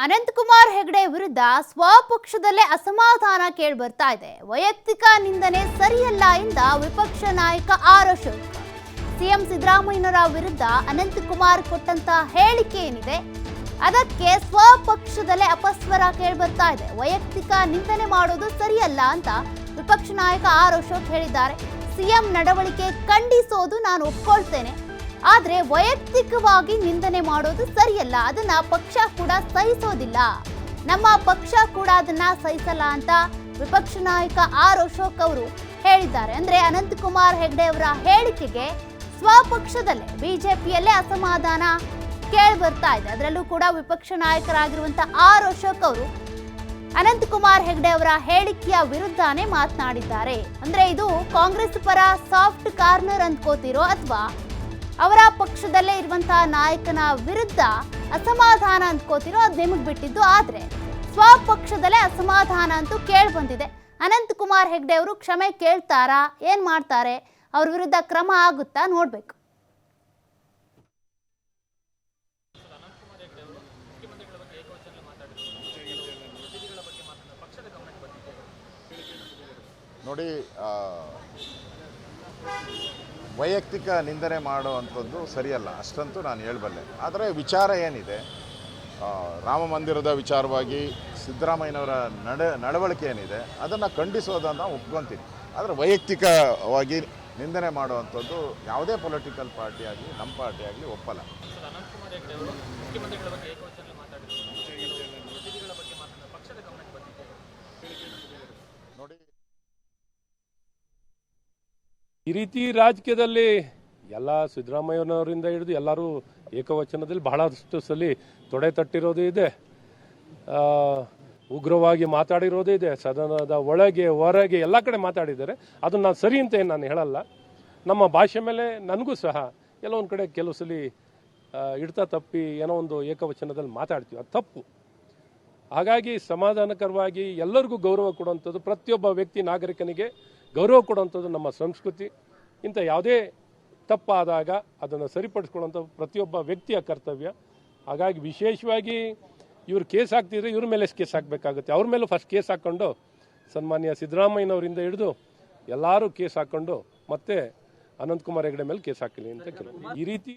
ಅನಂತಕುಮಾರ್ ಹೆಗಡೆ ವಿರುದ್ಧ ಸ್ವಪಕ್ಷದಲ್ಲೇ ಅಸಮಾಧಾನ ಕೇಳಿಬರ್ತಾ ಇದೆ. ವೈಯಕ್ತಿಕ ನಿಂದನೆ ಸರಿಯಲ್ಲ ಎಂದ ವಿಪಕ್ಷ ನಾಯಕ ಆರ್ ಅಶೋಕ್ ಸಿಎಂ ಸಿದ್ದರಾಮಯ್ಯನವರ ವಿರುದ್ಧ ಅನಂತಕುಮಾರ್ ಕೊಟ್ಟಂತ ಹೇಳಿಕೆ ಏನಿದೆ? ಅದಕ್ಕೆ ಸ್ವಪಕ್ಷದಲ್ಲೇ ಅಪಸ್ವರ ಕೇಳಿಬರ್ತಾ ಇದೆ. ವೈಯಕ್ತಿಕ ನಿಂದನೆ ಮಾಡೋದು ಸರಿಯಲ್ಲ ಅಂತ ವಿಪಕ್ಷ ನಾಯಕ ಆರ್ ಅಶೋಕ್ ಹೇಳಿದ್ದಾರೆ. ಸಿಎಂ ನಡವಳಿಕೆ ಖಂಡಿಸೋದು ನಾನು ಒಪ್ಕೊಳ್ತೇನೆ. ಆದ್ರೆ ವೈಯಕ್ತಿಕವಾಗಿ ನಿಂದನೆ ಮಾಡೋದು ಸರಿಯಲ್ಲ. ಅದನ್ನ ಪಕ್ಷ ಕೂಡ ಸಹಿಸೋದಿಲ್ಲ. ನಮ್ಮ ಪಕ್ಷ ಕೂಡ ಅದನ್ನ ಸಹಿಸಲ್ಲ ಅಂತ ವಿಪಕ್ಷ ನಾಯಕ ಆರ್ ಅಶೋಕ್ ಅವರು ಹೇಳಿದ್ದಾರೆ. ಅಂದ್ರೆ ಅನಂತಕುಮಾರ್ ಹೆಗಡೆ ಅವರ ಹೇಳಿಕೆಗೆ ಸ್ವಪಕ್ಷದಲ್ಲೇ ಬಿಜೆಪಿಯಲ್ಲೇ ಅಸಮಾಧಾನ ಕೇಳಿ ಬರ್ತಾ ಇದೆ. ಅದರಲ್ಲೂ ಕೂಡ ವಿಪಕ್ಷ ನಾಯಕರಾಗಿರುವಂತ ಆರ್ ಅಶೋಕ್ ಅವರು ಅನಂತಕುಮಾರ್ ಹೆಗಡೆ ಅವರ ಹೇಳಿಕೆಯ ವಿರುದ್ಧನೇ ಮಾತನಾಡಿದ್ದಾರೆ. ಅಂದ್ರೆ ಇದು ಕಾಂಗ್ರೆಸ್ ಪರ ಸಾಫ್ಟ್ ಕಾರ್ನರ್ ಅಂದ್ಕೋತಿರೋ ಅಥವಾ ಅವರ ಪಕ್ಷದಲ್ಲೇ ಇರುವಂತಹ ನಾಯಕನ ವಿರುದ್ಧ ಅಸಮಾಧಾನ ಅಂದ್ಕೋತಿರೋ ಅದು ನಿಮಗೆ ಬಿಟ್ಟಿದ್ದು. ಆದ್ರೆ ಸ್ವಪಕ್ಷದಲ್ಲೇ ಅಸಮಾಧಾನ ಅಂತೂ ಕೇಳಿ ಬಂದಿದೆ ಅನಂತಕುಮಾರ್ ಹೆಗ್ಡೆ ಅವರು ಕ್ಷಮೆ ಕೇಳ್ತಾರಾ? ಏನ್ ಮಾಡ್ತಾರೆ? ಅವ್ರ ವಿರುದ್ಧ ಕ್ರಮ ಆಗುತ್ತಾ? ನೋಡ್ಬೇಕು. ನೋಡಿ ವೈಯಕ್ತಿಕ ನಿಂದನೆ ಮಾಡುವಂಥದ್ದು ಸರಿಯಲ್ಲ, ಅಷ್ಟಂತೂ ನಾನು ಹೇಳಬಲ್ಲೆ. ಆದರೆ ವಿಚಾರ ಏನಿದೆ? ರಾಮ ಮಂದಿರದ ವಿಚಾರವಾಗಿ ಸಿದ್ದರಾಮಯ್ಯನವರ ನಡೆ, ನಡವಳಿಕೆ ಏನಿದೆ, ಅದನ್ನು ಖಂಡಿಸೋದನ್ನು ಒಪ್ಕೊತೀನಿ. ಆದರೆ ವೈಯಕ್ತಿಕವಾಗಿ ನಿಂದನೆ ಮಾಡುವಂಥದ್ದು ಯಾವುದೇ ಪೊಲಿಟಿಕಲ್ ಪಾರ್ಟಿ ಆಗಲಿ, ನಮ್ಮ ಪಾರ್ಟಿ ಆಗಲಿ ಒಪ್ಪಲ್ಲ ನೋಡಿ ಈ ರೀತಿ ರಾಜಕೀಯದಲ್ಲಿ ಎಲ್ಲ ಸಿದ್ದರಾಮಯ್ಯನವರಿಂದ ಹಿಡಿದು ಎಲ್ಲರೂ ಏಕವಚನದಲ್ಲಿ ಬಹಳಷ್ಟು ಸಲ ತೊಡೆ ತಟ್ಟಿರೋದು ಇದೆ. ಉಗ್ರವಾಗಿ ಮಾತಾಡಿರೋದು ಇದೆ. ಸದನದ ಒಳಗೆ, ಹೊರಗೆ ಎಲ್ಲ ಕಡೆ ಮಾತಾಡಿದ್ದಾರೆ. ಅದು ನಾನು ಸರಿ ಅಂತ ಏನು ನಾನು ಹೇಳಲ್ಲ. ನಮ್ಮ ಭಾಷೆ ಮೇಲೆ ನನಗೂ ಸಹ ಕೆಲವೊಂದು ಕಡೆ ಕೆಲವು ಸಲ ಹಿಡ್ತಾ ತಪ್ಪಿ ಏನೋ ಒಂದು ಏಕವಚನದಲ್ಲಿ ಮಾತಾಡ್ತೀವಿ. ಅದು ತಪ್ಪು. ಹಾಗಾಗಿ ಸಮಾಧಾನಕರವಾಗಿ ಎಲ್ಲರಿಗೂ ಗೌರವ ಕೊಡುವಂಥದ್ದು, ಪ್ರತಿಯೊಬ್ಬ ವ್ಯಕ್ತಿ ನಾಗರಿಕನಿಗೆ ಗೌರವ ಕೊಡುವಂಥದ್ದು ನಮ್ಮ ಸಂಸ್ಕೃತಿ. ಇಂಥ ಯಾವುದೇ ತಪ್ಪಾದಾಗ ಅದನ್ನು ಸರಿಪಡಿಸ್ಕೊಳ್ಳುವಂಥ ಪ್ರತಿಯೊಬ್ಬ ವ್ಯಕ್ತಿಯ ಕರ್ತವ್ಯ. ಹಾಗಾಗಿ ವಿಶೇಷವಾಗಿ ಇವ್ರು ಕೇಸ್ ಹಾಕ್ತಿದ್ರೆ ಇವ್ರ ಮೇಲೆ ಕೇಸ್ ಹಾಕಬೇಕಾಗುತ್ತೆ? ಅವ್ರ ಮೇಲೂ ಫಸ್ಟ್ ಕೇಸ್ ಹಾಕ್ಕೊಂಡು ಸನ್ಮಾನ್ಯ ಸಿದ್ದರಾಮಯ್ಯನವರಿಂದ ಹಿಡಿದು ಎಲ್ಲರೂ ಕೇಸ್ ಹಾಕ್ಕೊಂಡು ಮತ್ತೆ ಅನಂತಕುಮಾರ್ ಹೆಗಡೆ ಮೇಲೆ ಕೇಸ್ ಹಾಕಲಿ ಅಂತ ಕೇಳಿ ಈ ರೀತಿ